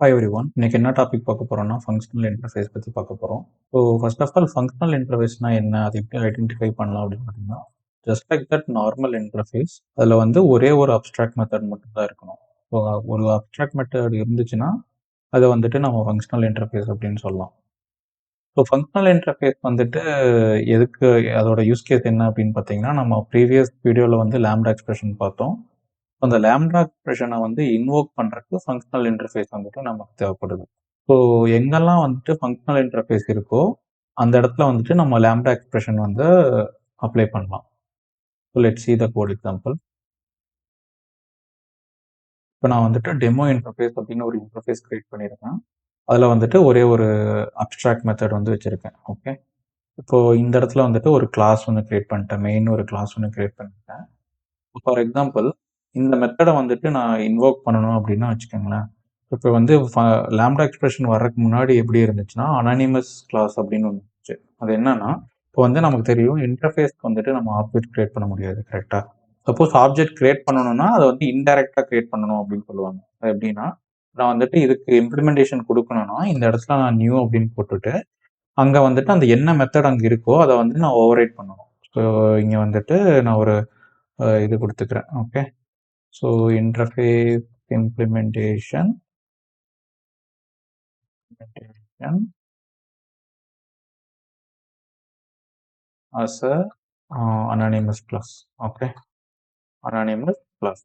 Hi every one இன்னைக்கு என்ன topic பார்க்க போறோம்னா ஃபங்க்ஷனல் இன்டர்ஃபேஸ் பற்றி பார்க்க போகிறோம் so first of all functional இன்டர்ஃபேஸ்னா என்ன? அது எப்படி ஐடென்டிஃபை பண்ணலாம் அப்படின்னு பார்த்தீங்கன்னா just like that normal interface அதில் வந்து ஒரே ஒரு அப்ட்ராக்ட் மெத்தட் மட்டும் தான் இருக்கணும். ஸோ ஒரு அப்ட்ராக்ட் மெத்தட் இருந்துச்சுன்னா அதை வந்துட்டு நம்ம ஃபங்க்ஷனல் இன்டர்ஃபேஸ் அப்படின்னு சொல்லலாம். ஸோ ஃபங்க்ஷனல் இன்டர்ஃபேஸ் வந்துட்டு எதுக்கு அதோட யூஸ் கேஸ் என்ன அப்படின்னு பார்த்தீங்கன்னா நம்ம ப்ரீவியஸ் வீடியோவில் வந்து லேம்டா எக்ஸ்பிரஷன் பார்த்தோம். அந்த லேம்டா எக்ஸ்பிரஷனை வந்து இன்வோக் பண்ணுறதுக்கு ஃபங்க்ஷனல் இன்டர்ஃபேஸ் வந்துட்டு நமக்கு தேவைப்படுது. ஸோ எங்கெல்லாம் வந்துட்டு ஃபங்க்ஷனல் இன்டர்ஃபேஸ் இருக்கோ அந்த இடத்துல வந்துட்டு நம்ம லேம்டா எக்ஸ்பிரஷன் வந்து அப்ளை பண்ணலாம். So let see the code example இப்போ நான் வந்துட்டு டெமோ இன்டர்ஃபேஸ் அப்படின்னு ஒரு இன்டர்ஃபேஸ் கிரியேட் பண்ணியிருக்கேன். அதில் வந்துட்டு ஒரே ஒரு அப்ட்ராக்ட் மெத்தட் வந்து வச்சுருக்கேன். ஓகே இப்போ இந்த இடத்துல வந்துட்டு ஒரு கிளாஸ் ஒன்று கிரியேட் பண்ணிட்டேன். மெயின் ஒரு கிளாஸ் ஒன்று கிரியேட் பண்ணிட்டேன். ஃபார் எக்ஸாம்பிள் இந்த மெத்தடை வந்துட்டு நான் இன்வோக் பண்ணணும் அப்படின்னா வச்சுக்கோங்களேன். இப்போ வந்து லேம்டா எக்ஸ்பிரஷன் வர்றதுக்கு முன்னாடி எப்படி இருந்துச்சுன்னா அனானிமஸ் கிளாஸ் அப்படின்னு ஒன்று அது என்னன்னா இப்போ வந்து நமக்கு தெரியும் இன்டர்ஃபேஸ்க்கு வந்துட்டு நம்ம ஆப்ஜெக்ட் கிரியேட் பண்ண முடியாது கரெக்டாக சப்போஸ் ஆப்ஜெக்ட் கிரியேட் பண்ணணும்னா அதை வந்து இன்டெரக்டாக கிரியேட் பண்ணணும் அப்படின்னு சொல்லுவாங்க. அது எப்படின்னா நான் வந்துட்டு இதுக்கு இம்ப்ளிமெண்டேஷன் கொடுக்கணும்னா இந்த இடத்துல நான் நியூ அப்படின்னு போட்டுட்டு அங்கே வந்துட்டு அந்த என்ன மெத்தட் அங்கே இருக்கோ அதை வந்து நான் ஓவரைட் பண்ணணும். ஸோ இங்கே வந்துட்டு நான் ஒரு இது கொடுத்துக்கிறேன் okay so implementation. Implementation as a uh, anonymous plus. Okay. Anonymous plus.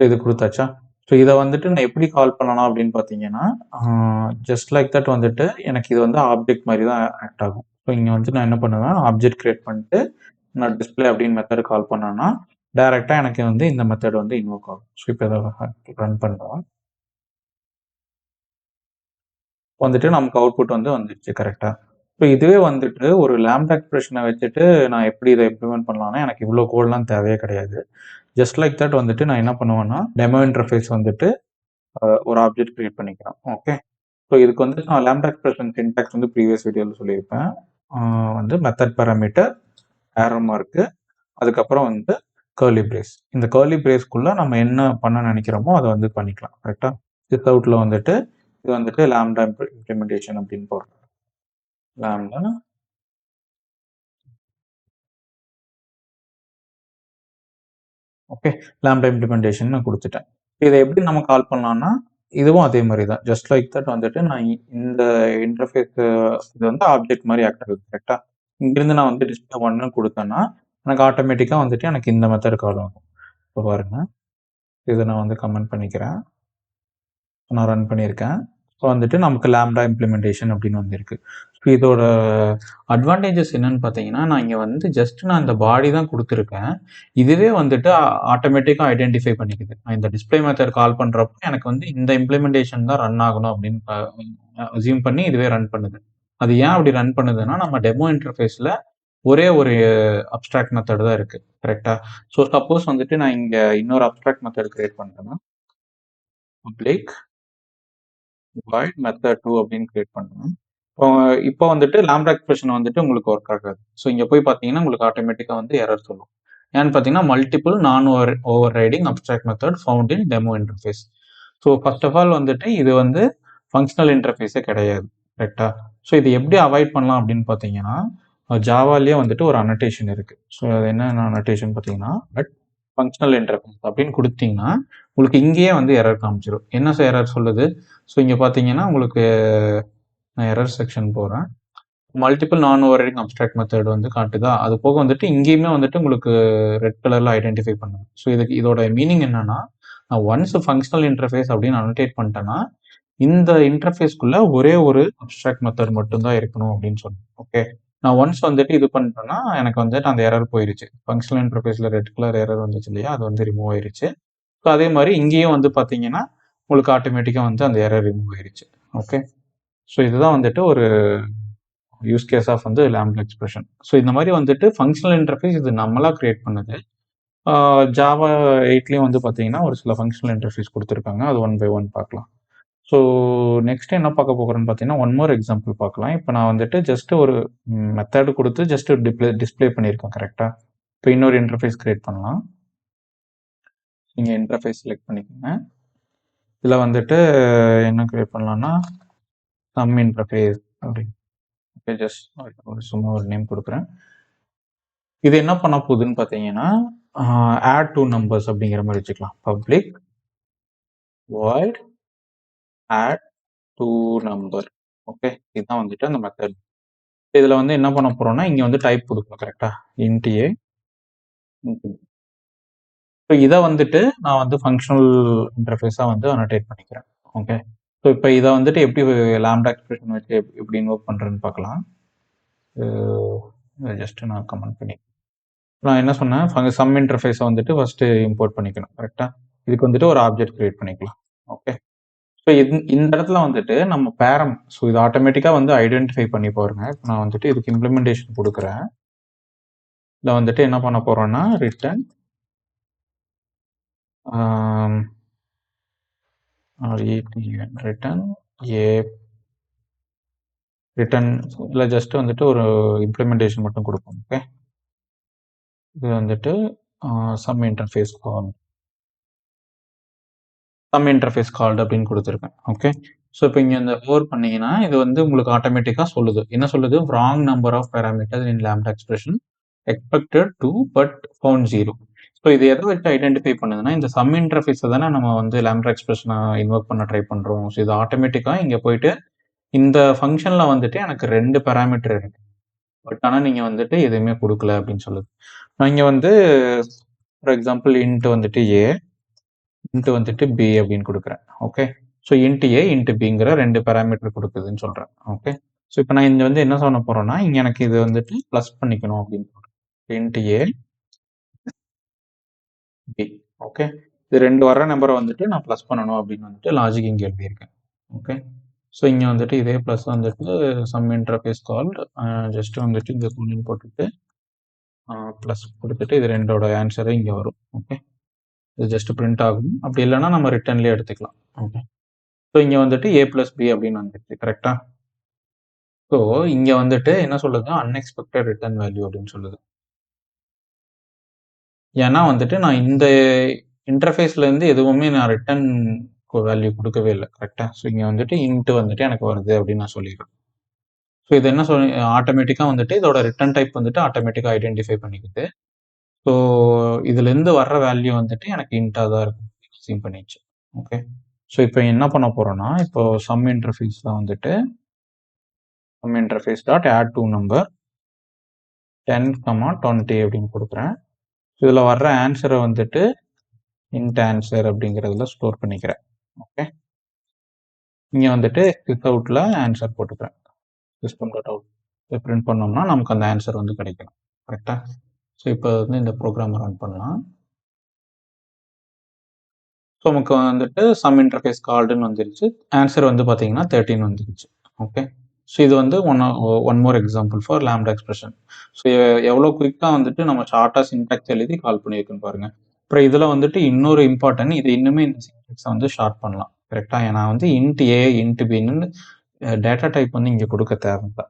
இது கொடுத்தாச்சா? ஸோ இதை வந்துட்டு நான் எப்படி கால் பண்ணலாம் அப்படின்னு பார்த்தீங்கன்னா ஜஸ்ட் லைக் தட் வந்துட்டு எனக்கு இது வந்து ஆப்ஜெக்ட் மாதிரி தான் ஆக்ட் ஆகும். ஸோ இங்கே வந்து நான் என்ன பண்ணுவேன் ஆப்ஜெக்ட் கிரியேட் பண்ணிட்டு நான் டிஸ்பிளே அப்படின்னு மெத்தட் கால் பண்ணேன்னா டைரெக்டாக எனக்கு வந்து இந்த மெத்தட் வந்து இன்வோக் ஆகும். ஸோ இப்போ இதை ரன் பண்ணுறோம் வந்துட்டு நமக்கு அவுட்புட் வந்து வந்துடுச்சு கரெக்டாக இப்போ இதுவே வந்துட்டு ஒரு லேம்டா எக்ஸ்பிரஷனை வச்சுட்டு நான் எப்படி இதை இம்ப்ளிமெண்ட் பண்ணலாம்னா எனக்கு இவ்வளோ கோட்லாம் தேவையே கிடையாது. ஜஸ்ட் லைக் தட் வந்துட்டு நான் என்ன பண்ணுவேன்னா டெமோ இன்டர்ஃபேஸ் வந்துட்டு ஒரு ஆப்ஜெக்ட் க்ரியேட் பண்ணிக்கிறேன். ஓகே ஸோ இதுக்கு வந்து நான் லேம்டா எக்ஸ்பிரஷன் சின்டாக்ஸ் வந்து ப்ரீவியஸ் வீடியோவில் சொல்லியிருப்பேன். வந்து மெத்தட் பேராமீட்டர் ஏரோ இருக்குது அதுக்கப்புறம் வந்து கேர்லி பிரேஸ் இந்த கேர்லி பிரேஸ்க்குள்ளே நம்ம என்ன பண்ண நினைக்கிறோமோ அதை வந்து பண்ணிக்கலாம். கரெக்டாக சிஸ் அவுட்டில் வந்துட்டு இது வந்துட்டு லேம்டா இம்ப்ளிமெண்டேஷன் அப்படின்னு போடுறோம். லேம்டா ஓகே லேம்டா இம்ப்ளிமெண்டேஷன் நான் கொடுத்துட்டேன். இதை எப்படி நம்ம கால் பண்ணலாம்னா இதுவும் அதே மாதிரி தான். ஜஸ்ட் லைக் தட் வந்துட்டு நான் இந்த இன்டர்ஃபேஸ் இது வந்து ஆப்ஜெக்ட் மாதிரி ஆக்ட் ஆகுது. கரெக்டாக இங்கிருந்து நான் வந்து டிஸ்பிளே ஒன்னு கொடுத்தேன்னா எனக்கு ஆட்டோமேட்டிக்காக வந்துட்டு எனக்கு இந்த மெத்தட் கால் ஆகும் இப்போ பாருங்கள் இதை நான் வந்து கமெண்ட் பண்ணிக்கிறேன். நான் ரன் பண்ணியிருக்கேன். ஸோ வந்துட்டு நமக்கு லேம்டா இம்ப்ளிமெண்டேஷன் அப்படின்னு வந்திருக்கு. ஸோ இதோட அட்வான்டேஜஸ் என்னன்னு பார்த்தீங்கன்னா நான் இங்கே வந்து ஜஸ்ட் நான் இந்த பாடி தான் கொடுத்துருக்கேன். இதுவே வந்துட்டு ஆட்டோமேட்டிக்காக ஐடென்டிஃபை பண்ணிக்குது. நான் இந்த டிஸ்பிளே மெத்தட் கால் பண்ணுறப்போ எனக்கு வந்து இந்த இம்ப்ளிமெண்டேஷன் தான் ரன் ஆகணும் அப்படின்னு அசியூம் பண்ணி இதுவே ரன் பண்ணுது. அது ஏன் அப்படி ரன் பண்ணுதுன்னா நம்ம டெமோ இன்டர்ஃபேஸில் ஒரே ஒரு அப்ட்ராக்ட் மெத்தட் தான் இருக்குது கரெக்டாக ஸோ சப்போஸ் வந்துட்டு நான் இங்கே இன்னொரு அப்ட்ராக்ட் மெத்தட் கிரியேட் பண்ணுறேன்னா பப்ளிக் வாய்ட் மெத்தட் டூ அப்படின்னு கிரியேட் பண்ணுறேன் இப்போ இப்போ வந்துட்டு லேம்டா எக்ஸ்பிரஷன் வந்துட்டு உங்களுக்கு ஒர்க் ஆகாது. ஸோ இங்கே போய் பார்த்தீங்கன்னா உங்களுக்கு ஆட்டோமேட்டிக்காக வந்து எரர் சொல்லும். ஏன்னு பார்த்தீங்கன்னா மல்டிபிள் நான் over overriding abstract method found in demo interface so first of all வந்துட்டு இது வந்து ஃபங்க்ஷனல் இன்டர்ஃபேஸே கிடையாது கரெக்டாக ஸோ இது எப்படி அவாய்ட் பண்ணலாம் அப்படின்னு பார்த்தீங்கன்னா ஜாவாலேயே வந்துட்டு ஒரு அனடேஷன் இருக்குது ஸோ அது என்ன அனடேஷன் பார்த்தீங்கன்னா பட் ஃபங்க்ஷனல் இன்டர்ஃபேஸ் அப்படின்னு கொடுத்தீங்கன்னா உங்களுக்கு இங்கேயே வந்து எரர் காமிச்சிடும் என்ன எரர் சொல்லுது? ஸோ இங்கே பார்த்தீங்கன்னா உங்களுக்கு நான் எரர் செக்ஷன் போகிறேன் மல்டிபிள் நான் ஓவரிங் அப்ட்ராக்ட் மெத்தட் வந்து காட்டுதா? அது போக வந்துட்டு இங்கேயுமே வந்துட்டு உங்களுக்கு ரெட் கலரில் ஐடென்டிஃபை பண்ணுது ஸோ இதுக்கு இதோட மீனிங் என்னன்னா நான் ஒன்ஸ் ஃபங்க்ஷனல் இன்டர்ஃபேஸ் அப்படின்னு அனடேட் பண்ணிட்டேன்னா இந்த இன்டர்ஃபேஸ்க்குள்ளே ஒரே ஒரு அப்ட்ராக்ட் மெத்தட் மட்டும்தான் இருக்கணும் அப்படின்னு சொன்னேன் ஓகே நான் ஒன்ஸ் வந்துட்டு இது பண்ணிட்டேன்னா எனக்கு வந்துட்டு அந்த எரர் போயிருச்சு. ஃபங்க்ஷனல் இன்டர்ஃபேஸில் ரெட் கலர் எரர் வந்துச்சு இல்லையா? அது வந்து ரிமூவ் ஆயிருச்சு. ஸோ அதே மாதிரி இங்கேயும் வந்து பார்த்தீங்கன்னா உங்களுக்கு ஆட்டோமேட்டிக்காக வந்து அந்த எரர் ரிமூவ் ஆயிருச்சு. ஓகே ஸோ இதுதான் வந்துட்டு ஒரு யூஸ் கேஸ் ஆஃப் வந்து லேம்பிள் எக்ஸ்பிரஷன் ஸோ இந்த மாதிரி வந்துட்டு ஃபங்க்ஷனல் இன்டர்ஃபேஸ் இது நம்மளாக க்ரியேட் பண்ணுது. ஜாவா எயிட்லேயும் வந்து பார்த்தீங்கன்னா ஒரு சில ஃபங்க்ஷனல் இன்டர்ஃபேஸ் கொடுத்துருக்காங்க. அது ஒன் பை ஒன் பார்க்கலாம். ஸோ நெக்ஸ்ட் என்ன பார்க்க போகிறேன்னு பார்த்தீங்கன்னா ஒன் மோர் எக்ஸாம்பிள் பார்க்கலாம். இப்போ நான் வந்துட்டு ஜஸ்ட் ஒரு மெத்தடு கொடுத்து ஜஸ்ட் டிஸ்பிளே டிஸ்பிளே பண்ணியிருக்கேன் கரெக்டாக இப்போ இன்னொரு இன்டர்ஃபேஸ் க்ரியேட் பண்ணலாம். நீங்கள் இன்டர்ஃபேஸ் செலக்ட் பண்ணிக்கோங்க. இதில் வந்துட்டு என்ன கிரியேட் பண்ணலாம்னா, சம் இன்டர்ஃபேஸ் அப்படின்னு. ஓகே ஜஸ்ட் ஒரு சும்மா ஒரு நேம் கொடுக்குறேன். இது என்ன பண்ண போகுதுன்னு பார்த்தீங்கன்னா, ஆட் டூ நம்பர்ஸ் அப்படிங்கிற மாதிரி வச்சுக்கலாம். Public void add two number. Okay. இதுதான் வந்துட்டு அந்த மெத்தட். இதுல வந்து என்ன பண்ண போறோம்னா, இங்க வந்து டைப் கொடுக்கணும் கரெக்டாக இன்டிஏ ஸோ இதை வந்துட்டு நான் வந்து ஃபங்க்ஷனல் இன்டர்ஃபேஸாக வந்து அனோடேட் பண்ணிக்கிறேன். ஓகே. ஸோ இப்போ இதை வந்துட்டு எப்படி லேம்டா எக்ஸ்பிரஷன் வச்சு எப்படி இன்வோக் பண்ணுறேன்னு பார்க்கலாம். ஜஸ்ட்டு நான் கமெண்ட் பண்ணி நான் என்ன சொன்னேன், ஃபங்க் சம் இன்டர்ஃபேஸை வந்துட்டு ஃபஸ்ட்டு இம்போர்ட் பண்ணிக்கணும். கரெக்டாக இதுக்கு வந்துட்டு ஒரு ஆப்ஜெக்ட் க்ரியேட் பண்ணிக்கலாம். ஓகே. ஸோ இந் இந்த இடத்துல வந்துட்டு நம்ம பேரம் ஸோ இது ஆட்டோமேட்டிக்காக வந்து ஐடென்டிஃபை பண்ணி பாருங்க. இப்போ நான் வந்துட்டு இதுக்கு இம்ப்ளிமெண்டேஷன் கொடுக்குறேன் இதில் வந்துட்டு என்ன பண்ண போறோம்னா, ரிட்டர்ன் ரிட்டர்ன் ஏ ரிட்டர்ன் இல்லை ஜஸ்ட் வந்துட்டு ஒரு இம்ப்ளிமெண்டேஷன் மட்டும் கொடுப்போம் ஓகே. இது வந்துட்டு sum interface call. Sum interface called அப்படின்னு கொடுத்துருக்கேன் ஓகே. ஸோ இப்போ இங்கே இந்த ஓவர் பண்ணீங்கன்னா, இது வந்து உங்களுக்கு ஆட்டோமேட்டிக்காக சொல்லுது. என்ன சொல்லுது? Wrong number of parameter in lambda expression expected two but found zero so இது எதை வச்சு ஐடென்டிஃபை பண்ணுதுன்னா, இந்த சம் இன்டர்ஃபேஸை தானே நம்ம வந்து லேம்ட் எக்ஸ்பிரஷனை இன்வோக் பண்ண ட்ரை பண்ணுறோம் ஸோ இது ஆட்டோமேட்டிக்காக இங்கே போயிட்டு இந்த ஃபங்க்ஷனில் வந்துட்டு எனக்கு ரெண்டு பேராமீட்டர் இருக்கு. பட் ஆனால் நீங்கள் வந்துட்டு எதுவுமே கொடுக்கல அப்படின்னு சொல்லுது. நான் இங்கே வந்து ஃபார் எக்ஸாம்பிள் இன்ட் வந்துட்டு ஏ, இன்ட்டு வந்துட்டு பி அப்படின்னு கொடுக்குறேன் okay. So int A, int பிங்கிற ரெண்டு பேராமீட்டர் கொடுக்குதுன்னு சொல்கிறேன் ஓகே. ஸோ இப்போ நான் இங்கே வந்து என்ன சொல்ல போகிறேன்னா இங்கே எனக்கு இது வந்துட்டு ப்ளஸ் பண்ணிக்கணும் அப்படின்னு சொல்கிறேன் இன்ட்டு ஏ பி. ஓகே. இது ரெண்டு வர நம்பரை வந்துட்டு நான் ப்ளஸ் பண்ணணும் அப்படின்னு வந்துட்டு லாஜிக் இங்கே எழுதியிருக்கேன். ஓகே. ஸோ இங்கே வந்துட்டு இதே ப்ளஸ் வந்துட்டு சம் இன்டர்ஃபேஸ் கால்ட் ஜஸ்ட் வந்துட்டு இந்த கூலிங் போட்டுட்டு ப்ளஸ் கொடுத்துட்டு இது ரெண்டோட ஆன்சரே இங்கே வரும். ஓகே. இது ஜஸ்ட் பிரிண்ட் ஆகும். அப்படி இல்லன்னா நம்ம ரிட்டர்ன்லயே எடுத்துக்கலாம். ஓகே. ஸோ இங்க வந்துட்டு ஏ பிளஸ் பி அப்படின்னு வந்துருச்சு. கரெக்ட்டா? ஸோ இங்க வந்துட்டு என்ன சொல்லுது? அன்எக்ஸ்பெக்டட் ரிட்டர்ன் வேல்யூ அப்படின்னு சொல்லுது. ஏன்னா வந்துட்டு நான் இந்த இன்டர்ஃபேஸ்ல இருந்து எதுவுமே நான் ரிட்டர்ன் வேல்யூ குடுக்கவே இல்ல. கரெக்ட்டா? ஸோ இங்க வந்துட்டு இன்ட் வந்துட்டு எனக்கு வருது அப்படின்னு நான் சொல்லிடுறேன். ஸோ இது என்ன சொல் ஆட்டோமேட்டிக்கா வந்துட்டு இதோட ரிட்டர்ன் டைப் வந்துட்டு ஆட்டோமேட்டிக்கா ஐடென்டிஃபை பண்ணிக்குது. ஸோ இதுலேருந்து வர்ற வேல்யூ வந்துட்டு எனக்கு இன்ட்டாக தான் இருக்கும். அஸ்யூம் பண்ணிச்சு ஓகே. ஸோ இப்போ என்ன பண்ண போகிறோன்னா இப்போ சம் இன்டர்ஃபேஸில் வந்துட்டு sum interface dot add two number 10, 20 அப்படின்னு கொடுக்குறேன் இதில் வர்ற ஆன்சரை வந்துட்டு இன்ட் ஆன்சர் அப்படிங்கிறதுல ஸ்டோர் பண்ணிக்கிறேன். ஓகே. இங்கே வந்துட்டு அவுட்டில் ஆன்சர் போட்டுக்கிறேன். சிஸ்டம் டாட் அவுட் இப்போ பிரிண்ட் பண்ணோம்னா நமக்கு அந்த ஆன்சர் வந்து கிடைக்கணும். கரெக்டாக ஸோ இப்போ வந்து இந்த ப்ரோக்ராமை ரன் பண்ணலாம். ஸோ நமக்கு வந்துட்டு சம் இன்டர்ஃபேஸ் கால்டுன்னு வந்துருச்சு. ஆன்சர் வந்து பார்த்தீங்கன்னா 13 வந்துருச்சு. ஓகே. ஸோ இது வந்து one one more example for lambda expression. So எவ்வளோ குயிக்காக வந்துட்டு நம்ம ஷார்ட்டாக சின்டாக்ஸ் எழுதி கால் பண்ணியிருக்குன்னு பாருங்க. அப்புறம் இதில் வந்துட்டு இன்னொரு இம்பார்ட்டன்ட் இது இன்னுமே இந்த சின்டாக்ஸை வந்து ஷார்ட் பண்ணலாம். கரெக்டாக ஏன்னா வந்து இன்ட் ஏ, இன்ட் பின்னு டேட்டா டைப் வந்து இங்கே கொடுக்க தேவையில்ல.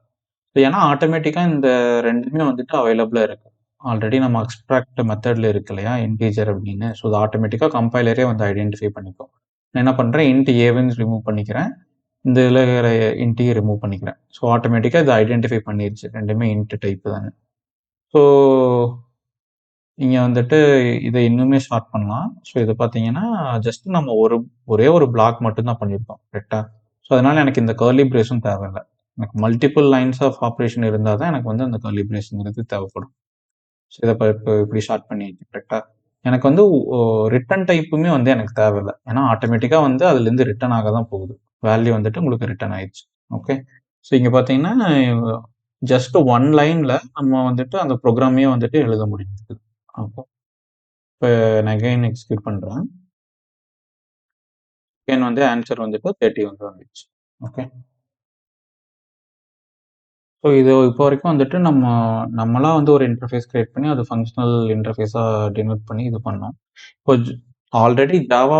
ஏன்னா ஆட்டோமேட்டிக்காக இந்த ரெண்டுமே வந்துட்டு அவைலபிளாக இருக்குது ஆல்ரெடி நம்ம எக்ஸ்ட்ராக்ட் மெத்தடில் இருக்கு இல்லையா? இன்டீஜர் அப்படின்னு. ஸோ இது ஆட்டோமேட்டிக்காக கம்பைலரே வந்து ஐடென்டிஃபை பண்ணிக்கும். நான் என்ன பண்ணுறேன் இன்ட் ஏவின்ஸ் ரிமூவ் பண்ணிக்கிறேன். இந்த இதுல இருக்கிற இன்ட்டையும் ரிமூவ் பண்ணிக்கிறேன். ஸோ ஆட்டோமேட்டிக்காக இதை ஐடென்டிஃபை பண்ணிருச்சு. ரெண்டுமே இன்ட் டைப் தானே. ஸோ நீங்கள் வந்துட்டு இதை இன்னுமே ஷார்ட் பண்ணலாம். ஸோ இது பார்த்தீங்கன்னா, ஜஸ்ட் நம்ம ஒரு ஒரே ஒரு பிளாக் மட்டும்தான் பண்ணியிருக்கோம். கரெக்டாக ஸோ அதனால் எனக்கு இந்த கர்லி பிரேஸும் தேவையில்ல. எனக்கு மல்டிபிள் லைன்ஸ் ஆஃப் ஆப்ரேஷன் இருந்தால் தான் எனக்கு வந்து அந்த கர்லி பிரேஸுங்கிறது தேவைப்படும். ஸோ இதை இப்போ இப்படி ஷார்ட் பண்ணியாச்சு. கரெக்டாக எனக்கு வந்து ரிட்டர்ன் டைப்புமே வந்து எனக்கு தேவையில்லை ஏன்னா ஆட்டோமேட்டிக்காக வந்து அதுலேருந்து ரிட்டர்ன் ஆக தான் போகுது. வேல்யூ வந்துட்டு உங்களுக்கு ரிட்டர்ன் ஆயிடுச்சு ஓகே. ஸோ இங்கே பார்த்தீங்கன்னா, ஜஸ்ட் ஒன் லைனில் நம்ம வந்துட்டு அந்த ப்ரோக்ராமே வந்துட்டு எழுத முடிஞ்சுது. அப்போ இப்போ நான் அகைன் எக்ஸிக்யூட் பண்ணுறேன் அகைன் வந்து ஆன்சர் வந்துட்டு 30 வந்து வந்துருச்சு. ஓகே. ஸோ இது இப்போ வரைக்கும் வந்துட்டு நம்ம நம்மளா வந்து ஒரு இன்டர்ஃபேஸ் கிரியேட் பண்ணி அது ஃபங்க்ஷனல் இன்டர்ஃபேஸாக டினோட் பண்ணி இது பண்ணோம். இப்போ ஆல்ரெடி ஜாவா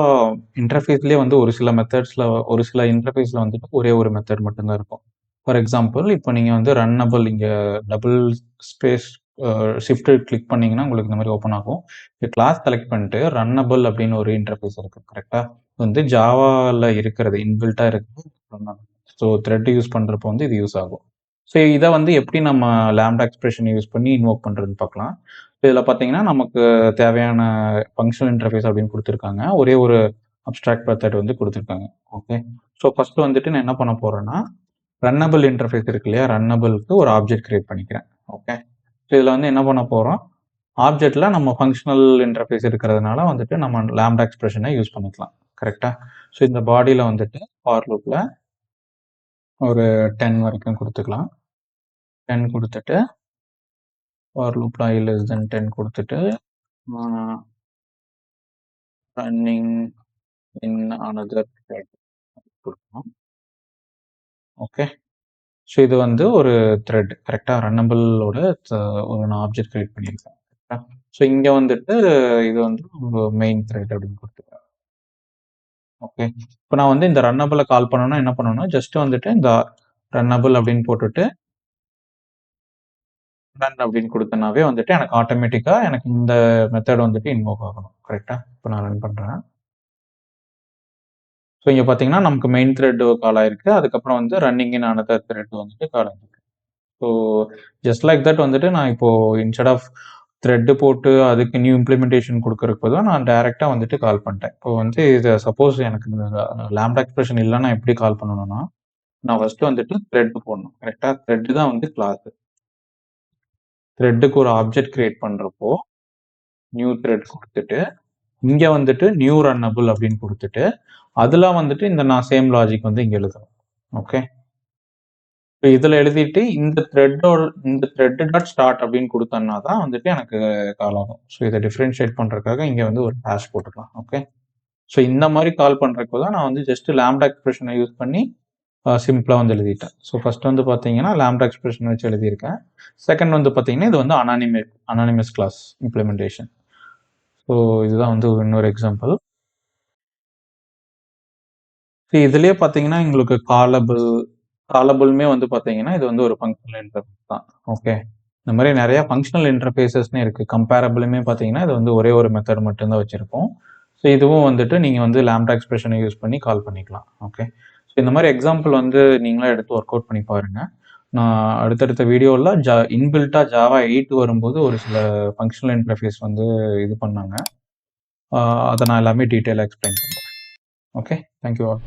இன்டர்ஃபேஸ்லேயே வந்து ஒரு சில மெத்தட்ஸில் ஒரு சில இன்டர்ஃபேஸில் வந்துட்டு ஒரே ஒரு மெத்தட் மட்டும்தான் இருக்கும். ஃபார் எக்ஸாம்பிள் இப்போ நீங்கள் வந்து ரன்னபிள் இங்கே டபுள் ஸ்பேஸ் ஷிஃப்ட் கிளிக் பண்ணீங்கன்னா உங்களுக்கு இந்த மாதிரி ஓப்பன் ஆகும். இப்போ கிளாஸ் செலக்ட் பண்ணிட்டு ரன்னபிள் அப்படின்னு ஒரு இன்டர்ஃபேஸ் இருக்குது கரெக்டாக வந்து ஜாவால இருக்கிறது இன்பில்ட்டாக இருக்கிறது ஸோ த்ரெட் யூஸ் பண்ணுறப்போ வந்து இது யூஸ் ஆகும். ஸோ இதை வந்து எப்படி நம்ம லேம்டா எக்ஸ்பிரஷன் யூஸ் பண்ணி இன்வோக் பண்ணுறதுன்னு பார்க்கலாம். இதில் பார்த்தீங்கன்னா, நமக்கு தேவையான ஃபங்க்ஷனல் இன்டர்ஃபேஸ் அப்படின்னு கொடுத்துருக்காங்க ஒரே ஒரு அப்ஸ்ட்ராக்ட் மெத்தட் வந்து கொடுத்துருக்காங்க ஓகே. ஸோ ஃபஸ்ட்டு வந்துட்டு நான் என்ன பண்ண போகிறேன்னா ரன்னபிள் இன்டர்ஃபேஸ் இருக்கு இல்லையா? ரன்னபிளுக்கு ஒரு ஆப்ஜெக்ட் கிரியேட் பண்ணிக்கிறேன். ஓகே. ஸோ இதில் வந்து என்ன பண்ண போகிறோம் ஆப்ஜெக்டில் நம்ம ஃபங்க்ஷனல் இன்டர்ஃபேஸ் இருக்கிறதுனால வந்துட்டு நம்ம லேம்டா எக்ஸ்பிரஷனை யூஸ் பண்ணிக்கலாம். கரெக்டாக ஸோ இந்த பாடியில் வந்துட்டு ஃபார் லூப்பில் ஒரு 10 வரைக்கும் கொடுத்துக்கலாம் டென் கொடுத்துட்டு ஃபார் லூப்ல ஐ லெஸ் தென் டென் கொடுத்துட்டு ரன்னிங் இன் அனதர் கொடுக்கணும் ஓகே. ஸோ இது வந்து ஒரு த்ரெட் கரெக்டாக ரன்னபிளோட ஒரு நான் ஆப்ஜெக்ட் கிரியேட் பண்ணியிருக்கேன். ஸோ இங்கே வந்துட்டு இது வந்து மெயின் த்ரெட் அப்படின்னு குடுத்துக்கிறேன். ஓகே. இப்போ நான் வந்து இந்த ரன்னபிளை கால் பண்ணணும்னா என்ன பண்ணணும்னா, ஜஸ்ட் வந்துட்டு இந்த ரன்னபிள் அப்படின்னு போட்டுட்டு ரன் அப்படின்னு கொடுத்தனாவே வந்துட்டு எனக்கு ஆட்டோமேட்டிக்காக எனக்கு இந்த மெத்தட் வந்துட்டு இன்வோக் ஆகணும். கரெக்டாக இப்போ நான் ரன் பண்றேன். ஸோ இங்கே பார்த்தீங்கன்னா, நமக்கு மெயின் த்ரெட் கால் ஆயிருக்கு. அதுக்கப்புறம் வந்து ரன்னிங் இன் அனதர் த்ரெட் வந்துட்டு கால் ஆயிருக்கு. ஸோ ஜஸ்ட் லைக் தட் வந்துட்டு நான் இப்போ இன்ஸ்டெட் ஆஃப் த்ரெட்டு போட்டு அதுக்கு நியூ இம்ப்ளிமெண்டேஷன் கொடுக்கறதுக்கு பதிலா நான் டைரெக்டாக வந்துட்டு கால் பண்ணிட்டேன். இப்போ வந்து இது சப்போஸ் எனக்கு லாம்டா எக்ஸ்பிரஷன் இல்லைன்னா எப்படி கால் பண்ணணும்னா, நான் ஃபஸ்ட்டு வந்துட்டு த்ரெட் போடணும். கரெக்டாக த்ரெட்டு தான் வந்து கிளாஸு த்ரெட்டுக்கு ஒரு ஆப்ஜெக்ட் கிரியேட் பண்ணுறப்போ நியூ த்ரெட் கொடுத்துட்டு இங்கே வந்துட்டு நியூ ரன்னபிள் அப்படின்னு கொடுத்துட்டு அதுல வந்துட்டு இந்த நான் சேம் லாஜிக் வந்து இங்கே எழுதணும். ஓகே. இப்ப இதில் எழுதிட்டு இந்த த்ரெட்டோட இந்த த்ரெட் டாட் ஸ்டார்ட் அப்படின்னு கொடுத்தோம்னா தான் வந்துட்டு எனக்கு கால் ஆகும். ஸோ இதை டிஃப்ரென்ஷியேட் பண்ணுறதுக்காக இங்கே வந்து ஒரு ஹாஷ் போட்டுக்கலாம். ஓகே. ஸோ இந்த மாதிரி கால் பண்றதுக்கு தான் நான் வந்து ஜஸ்ட் லேம்டா எக்ஸ்பிரஷனை யூஸ் பண்ணி சிம்பிளாக வந்து எழுதிட்டேன். ஸோ ஃபர்ஸ்ட் வந்து பார்த்தீங்கன்னா, லேம்டா எக்ஸ்பிரஷன் வச்சு எழுதியிருக்கேன். செகண்ட் வந்து பார்த்தீங்கன்னா, இது வந்து அனானிமே அனானிமஸ் கிளாஸ் இம்ப்ளிமெண்டேஷன். ஸோ இதுதான் வந்து இன்னொரு எக்ஸாம்பிள். ஸோ இதுலயே பார்த்தீங்கன்னா, எங்களுக்கு காலபிள் காலபுலுமே வந்து பார்த்தீங்கன்னா, இது வந்து ஒரு ஃபங்க்ஷனல் இன்டர்ஃபேஸ் தான். ஓகே. இந்த மாதிரி நிறையா ஃபங்க்ஷனல் இன்டர்ஃபேஸஸ்னே இருக்குது கம்பேரபிளுமே பார்த்தீங்கன்னா, இது வந்து ஒரே ஒரு மெத்தட் மட்டும்தான் வச்சுருக்கோம் ஸோ இதுவும் வந்துட்டு நீங்கள் வந்து லேம்டா எக்ஸ்பிரஷனை யூஸ் பண்ணி கால் பண்ணிக்கலாம். ஓகே. ஸோ இந்த மாதிரி எக்ஸாம்பிள் வந்து நீங்களாக எடுத்து ஒர்க் அவுட் பண்ணி பாருங்கள் நான் அடுத்தடுத்த வீடியோவில் ஜா இன்பில்ட்டாக ஜாவா எயிட் வரும்போது ஒரு சில ஃபங்க்ஷனல் இன்டர்ஃபேஸ் வந்து இது பண்ணாங்க. அதை நான் எல்லாமே டீட்டெயிலாக எக்ஸ்பிளைன் பண்ணுறேன் ஓகே. Thank you all.